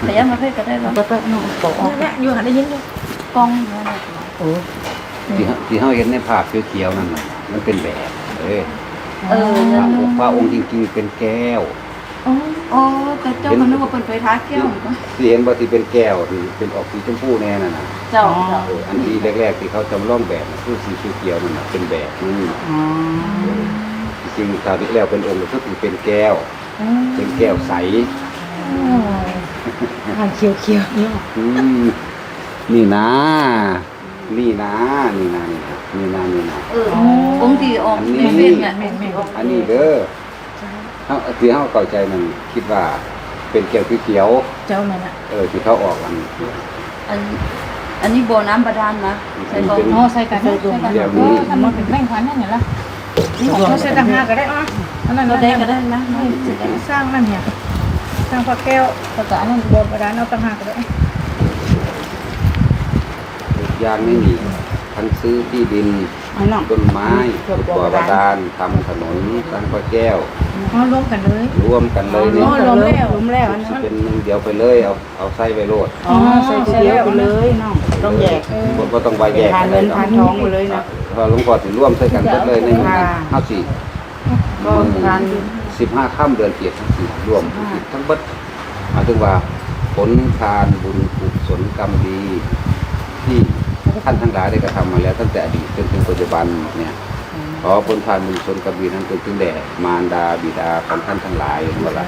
แต่ยังมาเพ่ก็ได้แล้วก็ต้องน้องโตออกนั่นแหละอยู่หันได้ยินอยู่กล้องนั่นแหละโอ้ที่เฮาที่เฮาเห็นในภาพเขียวๆนั่นน่ะมันเป็นแบบเอ้ยเออพนั่ระนองค์พระองค์จริงๆเป็นแก้วอ๋ออ๋อก็เจ้าก็นึกว่าเป็นไฟท้าแก้วก็ที่เห็นว่าที่เป็นแก้วที่เป็นออกสีชมพูแน่นั่นน่ะเจ้าเจ้าเอออันที่แรกๆที่เขาจำลองแบบน่ะคือสีเขียวๆนั่นน่ะเป็นแบบนี่อ๋อจริงๆคราวที่แล้วเป็นองค์ก็คือเป็นแก้ว เป็นแก้วใส อ่านเขียวเขียวๆเนี่ยอืมนี่นะนี่นะ นี่นะ นี่นะ นี่นะ นี่นะ เออองค์ที่ออกในเฟซเนี่ยองค์ที่ออกอันนี้เด้อเฮาที่เฮาเข้าใจนั่นคิดว่าเป็นแก้วเขียวเจ้านั่นน่ะๆเออที่เขาออกกันอันอันนี้บ่อน้ำบาดาลนะใช่ก็เป็นอ๋อใส่กันใส่กันเดี๋ยวเอนี้อทำมันเป็นแป้งพันนั่นเนี่ยละนี่ของเขาใส่ต่างหากก็ได้อ๋ออันนั้นเราเราได้ได้ก็ก็ได้ได้นะไม่ใช่ได้สร้างนั่นเนี่ย สร้างพระแก้วภาษาอันนั้นโบาณเอาต่างหากก็ได้ยางไม่มีทั้งซื้อที่ดินไอ้น้องต้นไม้ขุดบ่อบาดาลทำถนนสร้างพระแก้วอ๋อรวมกันเลยรวมกันเลยนี่อรวมแล้วรวมแล้วนสินั้นเป็นหนึ่งเดียวไปเลยเอาเอาใส่ไปโลดอ๋อใส่เดียวไปเลยน้องต้องแยกบ่บ่ต้องไปแยกทานกันเงินเนทานทองไปเลยนะพอหลวงพ่อสิร่วมใส่กันหมดเลยในมือนั้นค่ะเฮาสิก็ทาน สิบห้าค่ำเดือนเจ็ดทั้งสี่รวมทั้งเบิดหมายถึงว่าผลทานบุญกุศลกรรมดี ที่ท่านทั้งหลายได้กระทำมาแล้วตั้งแต่อดีตจนถึงปัจจุบันเนี่ยขอผลทานบุญกุศลกรรมดีนั้นเกิดขึ้นแด่มารดาบิดาของท่านทั้งหลายเมื่อไร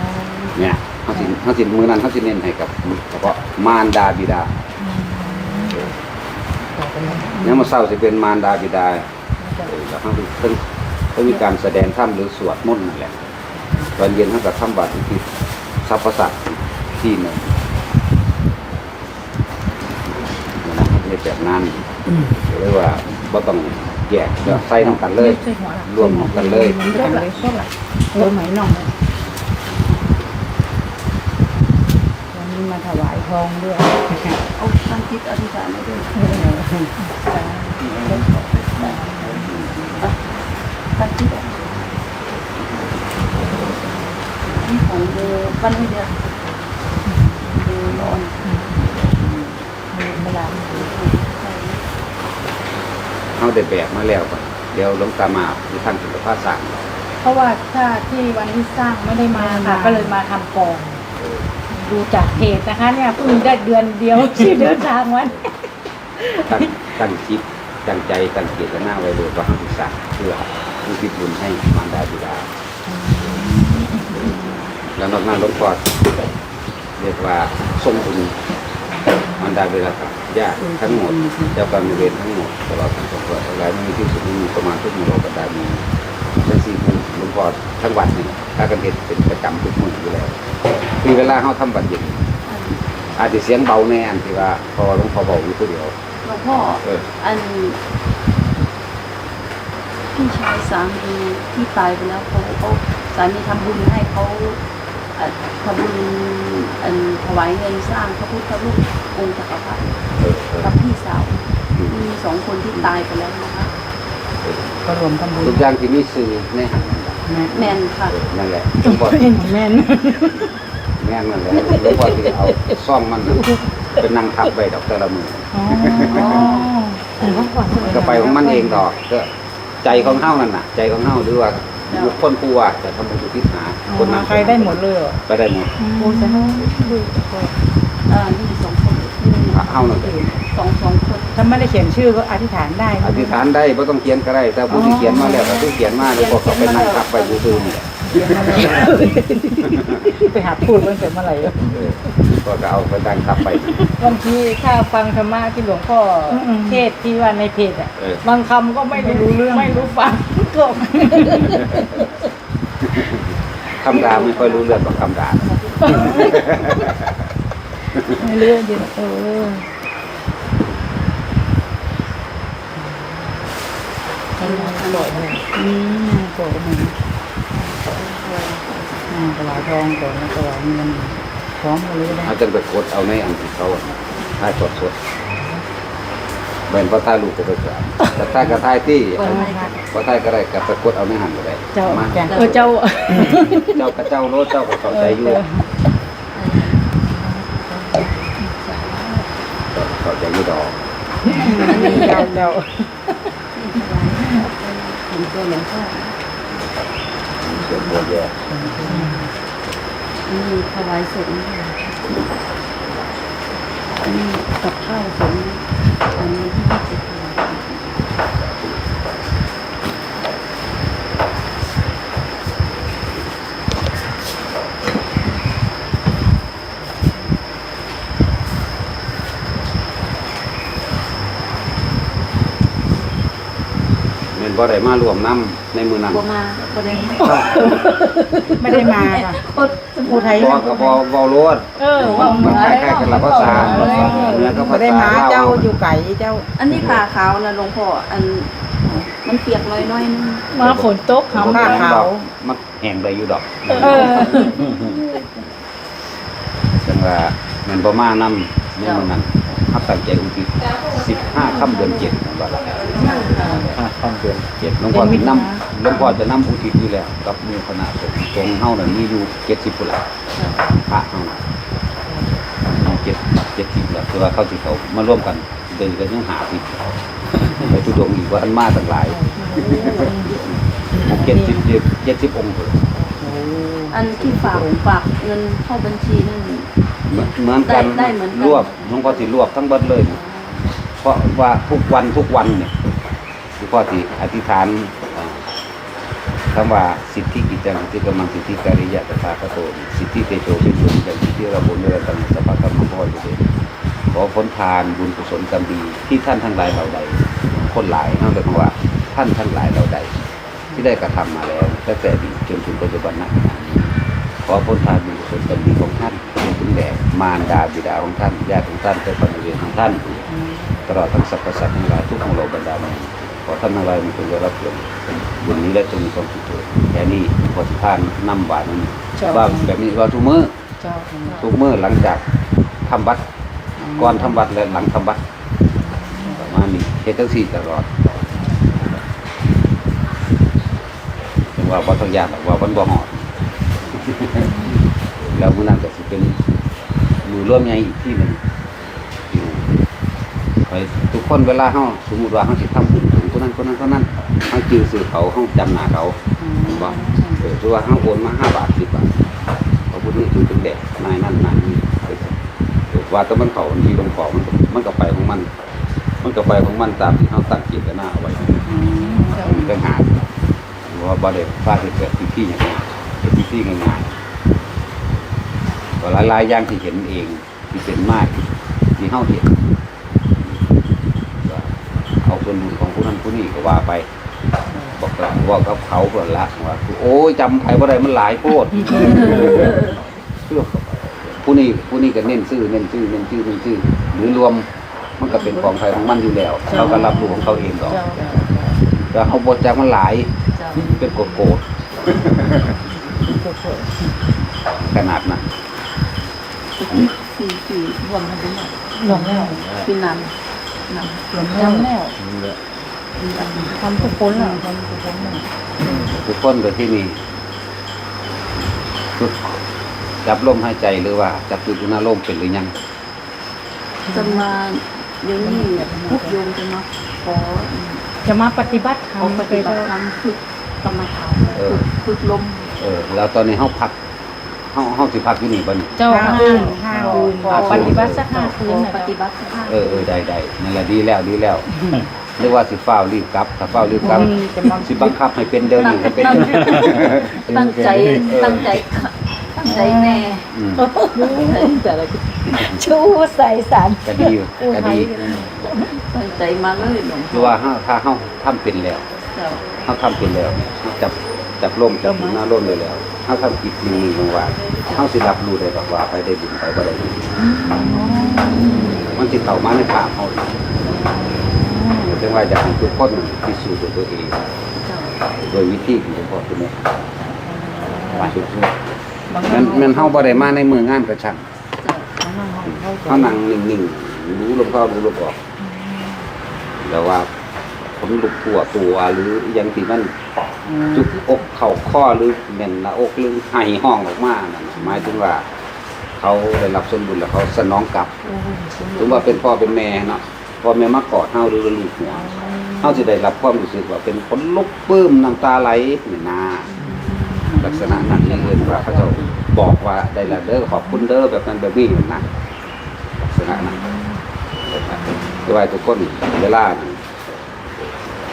เนี่ยทั้งสินทั้งสินมือนั้นทั้งสินเน้นให้กับเฉพาะมารดาบิดาเนี่ยมาเศร้าจะเป็นมารดาบิดาเออแล้วทั้งเพิ่งเพิ่งมีการแสดงธรรมหรือสวดมนต์นั่นแหละ ตอนเย็นท่านกับทำบาตรที่ทรัพย์ประสัตที่หนึ่งนะครับในแบบนั้นเรียกว่าบ่ต้องแยกเดี๋ยวใส่น้ำกันเลย รวมกันเลย มันก็เลยก็ละเออไหมน้องวันนี้มาถวายทองด้วยเอาตั้งจิตอธิษฐานไว้ด้วยตั้งจิด อปั้นไม่เดียวเดอร้อนเวลาเขาได้แบบมาแล้วก่อนเดี๋ยวหลวงตามาที่ท่านสุขภาพสั่งเพราะว่าถ้าที่วันที่สร้างไม่ได้มาค่ะ ก็เลยมาทำก่อนดูจากเพจนะคะ เนี่ยเพิ่งได้เดือนเดียว ที่เดินทางวันตั้งตั้งจิตตั้งใจตั้งเจตนาไว้เลยว่าเขาศึกษาเพื่อผู้ที่บุญให้มารดาบิดา แล้วนอกนั้นหลวงพ่อเรียกว่าทรงบุญมันได้เวลากับญาติทั้งหมดเจ้ากรรมนายเวรทั้งหมดตลอดทั้งสองตัวทั้งหลายไม่มีที่สุดไม่มีประมาณทุกมโลกดามีทั้งสี่หลวงพ่อทั้งวันนี่ถ้ากันเห็นเป็นประจำทุกมื้ออยู่แล้วคือเวลาเขาทำบัตรเย็นอาจจะเสียงเบาแน่อันที่ว่าพอหลวงพ่อเบาอยู่คนเดียวหลวงพ่อเอออันพี่ชายสามีที่ตายไปแล้วเขาเขาสามีทำบุญให้เขาอะ ทำบุญอันถวายเงินสร้างพระพุทธรูปองค์จักรพรรดิเออเออกับพี่สาวมีสองคนที่ตายไปแล้วนะคะก็รวมทำบุญทุกอย่างที่มีสื่อในหันนั่นแหละแม่แมนค่ะเออนั่นแหละหลวงพ่อแม่นแม่นนั่นแหละหลวงพ่อที่เอาซ่อมมันน่ะเป็นนั่งทับไปดอกแต่ละมืออ๋อแต่ว่าก่อนมันก็ไปของมันเองดอกก็ใจของเฮานั่นน่ะ ใจของเฮาหรือว่า บุคคลผู้ว่าจะทำบุญอุทิศหาคนนั้นใครได้หมดเลยเหรอไปได้หมดโอ้ยแต่เขาดูอ่านี่สองคนนี่เฮานั่นเองสองสองคนถ้าไม่ได้เขียนชื่อก็อธิษฐานได้อธิษฐานได้บ่ต้องเขียนก็ได้ แต่ผู้ที่เขียนมาแล้วก็ผู้เขียนมาแล้วก็เขาไปนั่งทับไปซื่อๆนี่แหละไปหาพูดมันเสร็จเมื่อไหร่เออก็ก็เอาไปนั่งทับไปบางทีถ้าฟังธรรมะที่หลวงพ่ออเทศน์ที่ว่าในเพจอะเออบางคำก็ไม่รู้เรื่องไม่รู้ฟัง ก็คำด่าไม่ค่อยรู้เรื่องกับคำด่าไม่รู้จริงเออปล่อยเลยอืมปล่อยเลยอ่าถวายทองก่อนแล้วถวายเงินพร้อมกันเลยนะเอาจังไปกดเอาในอันที่เขาถ่ายสดสด แม่นพระท่ายลูกก็ไปกราบกระท่ายกระท่ายที่เต้ค่ะ พระท่ายก็ได้กับตะกุดเอาไม่หันก็ได้เจ้ามาจ้เออเจ้า เจ้ากับเจ้าโลดเจ้าก็เข้าใจอยู่เออ เขาใจอยู่ดอกเจ้าเจ้าเป็นตัวหลวงพ่อเสียงโบแย่มีถวายสงฆ์ค่มกับข้าวสงฆ์ อันนี้ที่ยี่สิบถวายแม่นบ่ได้มารวมน้ำในมือนั้นบัวมาบัวแดงไม่ได้มาค่ะ อด ภูไทยบ่ก็บ่เว้าโลดเออมัว่านมันคล้ายๆกันละภาษาแล้วก็ภาไม่ได้ษามาลาวเจ้าอยู่ไก่เจ้าอันนี้ผ่าขาวนะหลวงพ่ออันมันเปียกน้อยๆนึงมาฝนตกเขาผ้าขาวมันแห้งได้อยู่ดอกเออจังว่ามันบ่มานำในมือนั้น ครับตั้งใจอุทิศ15ค่ำเดือน7ว่าละ5ค่ำเดือน7หลวงพ่อสินำหลวงพ่อจะนำอุทิศอยู่แล้วกับหมู่คณะสงฆ์สงฆ์เฮานั่นมีอยู่70พุ่นละพระเฮาน่ะเอา7 70แล้วคือว่าเขาสิเขามาร่วมกันเดินกันยังหาสิไปทุดงค์อีกว่าอันมาตั้งหลาย70 70องค์พุ่นอันที่ฝากฝากเงินเข้าบัญชีนั่น เหมือนเหมือนกันได้ได้เหมือนกัน รวบหลวงพ่อสิรวบทั้งเบิดเลย เพราะว่าทุกวันทุกวันเนี่ยหลวงพ่อสิอธิษฐานเอ่อคำว่าสิทธิกิจจังสิทธิกำลังสิทธิการิยะตถาคโตสิทธิเตโชเป็นบุญจังสิทธิระบุเนื้อตังสปะกรรมพ่ออยู่เลยขอผลทานบุญกุศลกรรมดีที่ท่านทั้งหลายเราใด คนหลายนั่นเลยกว่าท่านทั้งหลายเราใด ที่ได้กระทำมาแล้วตั้งแต่อดีตจนถึงปัจจุบันณขณะนี้ขอพ้นทานบุญกุศลกรรมดีของท่านจงถึง แด่มารดาบิดาของท่านญาติของท่านเจ้าพนักงานของท่าน ตลอดทั้งสรรพสัตว์ทั้งหลายทุกของเราบรรดาลขอท่านทั้งหลายมีคนได้รับผลบุญนี้และจงมีความสุขเถิดแค่นี้ขอสิทานนำบาตรนั้นว่าแบบนี้ว่าทุกมื้อเจ้าทุกมื้อหลังจากทำวัดก่อนทำวัดและหลังทำวัดประมาณนี้เฮ็ดจังซี่ตลอดถึงว่าบ่ต้องยากหรอกว่ามันบ่ฮอดแล้วมื้อนั้นก็สิเป็น หมู่ร่วมใหญ่อีกที่หนึ่งที่หนึ่งไปทุกคนเวลาเฮาสมมุติว่าเฮาสิทำบุญถึงคนนั้นคนนั้นคนนั้นเฮาจื่อสื่อเขาเฮาจำหน้าเขาเห็นบ่เออถือว่าเฮาโอนมา5บาท10บาทเขาพูดนี่คือเป็นแดกนายนั่นนายนี่เออว่าแต่มันเขามันมีลงของมันก็มันก็ไปของมัน มันก็ไปของมันตามที่เฮาตั้งเจตนาเอาไว้มันก็หาว่าบ่ได้ฟาดให้เกิดพิธีอย่างนี้เป็นพิธีง่ายๆ ก็หลายๆอย่างที่เห็นเองที่เป็นไม้ที่เฮาเห็นก็เอาส่วนหนึ่งของผู้นั้นผู้นี้ก็ว่าไป บอกกับว่ากับเขาเพิ่นละว่าโอ้ยจำใครบ่ได้มันหลายโพดผู้นี้ผู้นี้ก็เน้นชื่อเน้นชื่อเน้นชื่อเน้นชื่อหรือรวมมันก็เป็นของใครของมันอยู่แล้วเขาก็รับรู้ของเขาเองดอกเจ้าแต่เขาบ่จักมันหลายเจ้าเป็นโกโกรธขนาดนั้น สี่สี่รวมกันทั้งหมดหลงแล้วคือนำนำหลงแล้วทำทุกคนล่ะทำทุกคนล่ะทุกคนโดยที่นี่ฝึกจับลมหายใจหรือว่า จับจุดอุณหลมเป็นหรือยังจะมาเดี๋ยวนี้พวกโยมจะมาขอจะมาปฏิบัติธรรเอามปฏิบัติธรรมฝึกกรรมฐานฝึกฝึกลมเออแล้วตอนนี้เฮาพักเฮาเฮาสิพักอยู่นี่บ่นี่เจ้าห้าคืนห้าคืนขอปฏิบัติสักห้าขคือนนะปฏิบัติสักห้าเออเออได้ได้นั่นแหละดีแล้วดีแล้วหรือว่าสิฟ้าวรีบกลับ ถ้าฟ้าวรีบกลับจะมาสิบังคับให้เป็นเดินนี่ให้เป็นตั้งใจตั้งใจตั้งใจแน่อืมแต่ละชูใส่สารก็ดีอยู่ก็ดีตั้งใจมาเลยหลวงคือว่าเฮาถ้าเฮาทำเป็นแล้วเจ้าเขาทำเป็นแล้วเขาจับจับลมจับหน้าลมเลยแล้ว เขาทำกิจหนึ่งหนึ่งบางว่าเขาสิรับรู้ได้บอกว่าไปได้บุญไปบ่ได้บุญมันสิเข้ามาในปากเขาเองจึงว่าอยากให้ทุกคนพิสูจน์ด้วยตัวเองเจ้าโดยวิธีของหลวงพ่อตัวนี้ว่าสุดๆมันมันเฮาบ่ได้มาในมืองานกระชังเจ้าเขานั่งนิ่งๆรู้ลมเข้ารู้ลมออกแต่ว่าผมลุกทั่วตัวหรืออยังที่มัน จุกอกเข่าข้อหรือแน่นหน้าอกหรือไห้ห้องออกมานั่นหมายถึงว่า เขาได้รับส่วนบุญแล้วเขาสนองกลับถึงว่าเป็นพ่อเป็นแม่เนาะพ่อแม่มากอดเฮาหรือลูกหัวเฮาสิได้รับความรู้สึกว่าเป็นคนลุกปลื้มน้ำตาไหลนี่นาลักษณะนั้นนี่คือว่าเขาเจะบอกว่าได้ละเด้อขอบคุณเด้อแบบนั้นแบบนี้นะลักษณะนั้นคือว่าทุกคนเวลา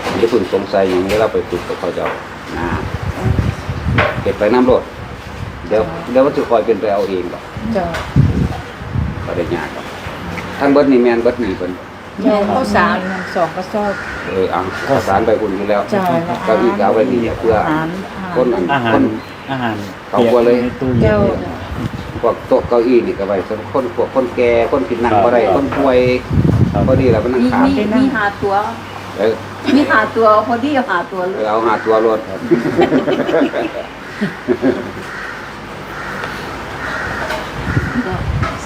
นั้นอย่าเพิ่งสงสัยอย่างเวลาไปฝึกกับเขาเจ้านะเก็บไปน้ำรดเดี๋ยวเดี๋ยวมันจะคอยเป็นไปเอาเองหรอกเจ้าบ่ได้ยากหรอกทั้งเบิดนี่แม่นเบิดนี่เพิ่นเจ้าข้าวสารมันสองกระสอบ เอออังข้าวสารไปอุ่นอยู่แล้วจ้ะเก้าอี้ก็เอาไว้นี่เพื่ออาหารคนอันอาหาครนอาหารเอากลัวเลยในตู้เย็นเจ้าพวกโต๊ะเก้าอี้นี่ก็ไว้สำหรับคนพวกคนแก่คนกินนั่งบ่ได้คนป่วยครับพอดีแล้วมันนั่งมีขาดมีมีหาตัว เออมีหาตัวพอดีเอาหาตัวเลเอยอเอาหาตัวรถ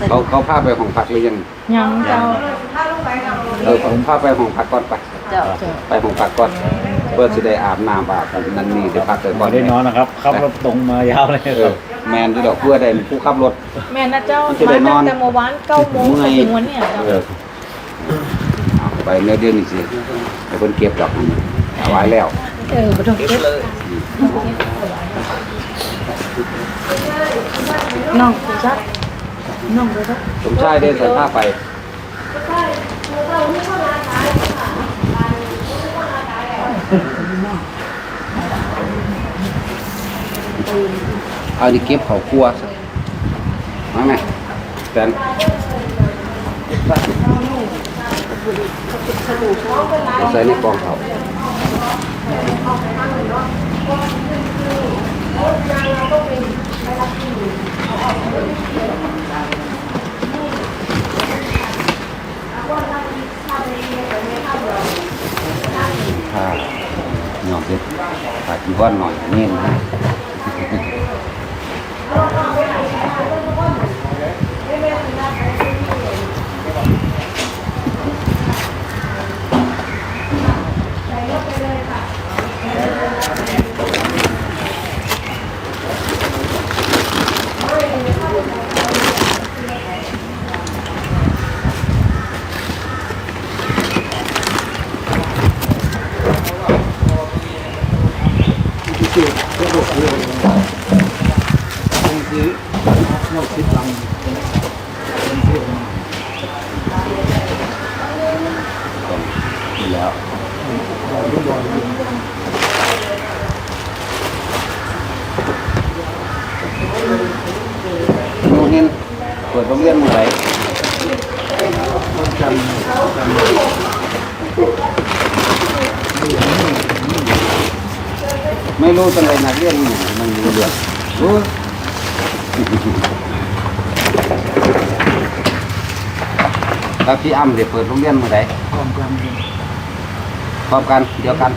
เขาเขาพาไปห้องพักหรือยังยังเจ้าเออผมพาไปห้องพักก่อนไปเจ้าเจ้าไปห้องพักก่อนเพื่อสิได้อาบน้ำอาบนั่นนี่ได้พักเลยก่ก่ออนนได้นอนนะครับขับรถตรงมายาวเลยเอครัอบแมนที่ดอกเพื่อได้ผู้ขับรถ แม่นะเจ้ามันจะได้มานอนตั้งแต่เมื่อวานเก้าโมงเมื่อยถึงวันเนี้ยเจ้าเออเอา ไปเนื้อเดือนนี่สิให้เพิ่นเก็บดอกมันเอาไว้แล้วเออบ่ต้องเก็บน้องคุณจักน้องเลยจ้ะสมชายได้ใส่ผ้าไปเอาดิเก็บเขาครัวซะมาไหมแฟนเอา ใส่ในกองเขาผ้าหยอกเด็ดผ้าจีวรหน่อยนี่นะ แล้วโรงเรียนเปิดโรงเรียนเมื่อไหร่ ไม่รู้จังเลยนักเรียนนี่มันรู้เรื่องรู้แล้วพี่อ้ำเดี๋ยวเปิดโรงเรียนเมื่อไหร่พร้อมกันพร้อมกัน เดียวกัน